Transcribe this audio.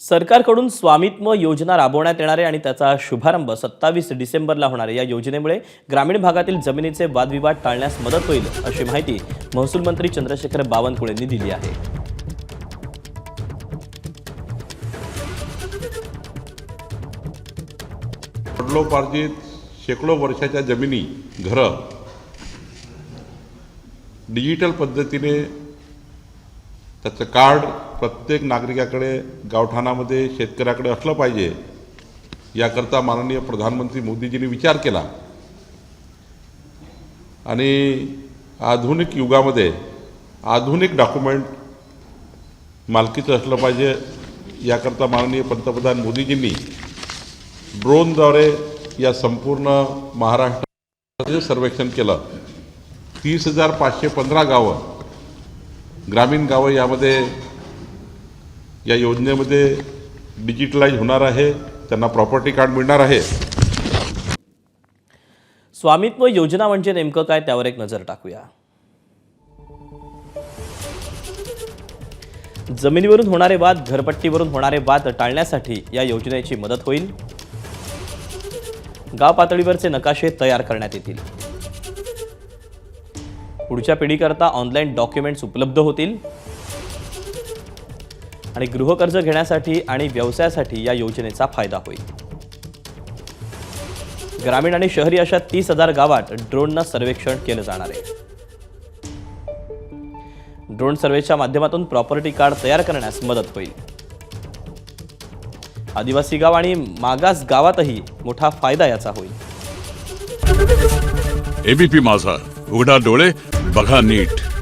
सरकारकडून स्वामित्व योजना राबवण्यात येणारे आणि त्याचा शुभारंभ सत्तावीस डिसेंबरला होणार या योजनेमुळे ग्रामीण भागातील जमिनीचे वादविवाद टाळण्यास मदत होईल अशी माहिती महसूल मंत्री चंद्रशेखर बावनकुळे यांनी दिली आहे. वडलोपार्जित शेकडो वर्षाच्या जमिनी घरं डिजिटल पद्धतीने त्याचं कार्ड प्रत्येक नागरिकाकडे गावठाणामध्ये शेतकऱ्याकडे असलं पाहिजे. याकरता माननीय प्रधानमंत्री मोदीजींनी विचार केला. आणि आधुनिक युगामध्ये आधुनिक डॉक्युमेंट मालकीचं असलं पाहिजे. याकरता माननीय पंतप्रधान मोदीजींनी ड्रोनद्वारे या संपूर्ण महाराष्ट्राचं सर्वेक्षण केलं. तीस हजार पाचशे पंधरा गावं ग्रामीण गावं यामध्ये या योजनेमध्ये डिजिटलाइज होणार आहे त्यांना प्रॉपर्टी कार्ड मिळणार आहे. स्वामित्व योजना म्हणजे नेमकं काय त्यावर एक नजर टाकूया. जमिनीवरून होणारे वाद घरपट्टीवरून होणारे वाद टाळण्यासाठी या योजनेची मदत होईल. गाव पातळीवरचे नकाशे तयार करण्यात येतील. पुढच्या पिढीकरता ऑनलाईन डॉक्युमेंट्स उपलब्ध होतील. आणि गृहकर्ज घेण्यासाठी आणि व्यवसायासाठी या योजनेचा फायदा होईल. ग्रामीण आणि शहरी अशा तीस हजार गावात ड्रोननं सर्वेक्षण केलं जाणार आहे. ड्रोन सर्वेच्या माध्यमातून प्रॉपर्टी कार्ड तयार करण्यास मदत होईल. आदिवासी गाव आणि मागास गावातही मोठा फायदा याचा होईल. एबीपी माझा. उघडा डोळे बघा नीट.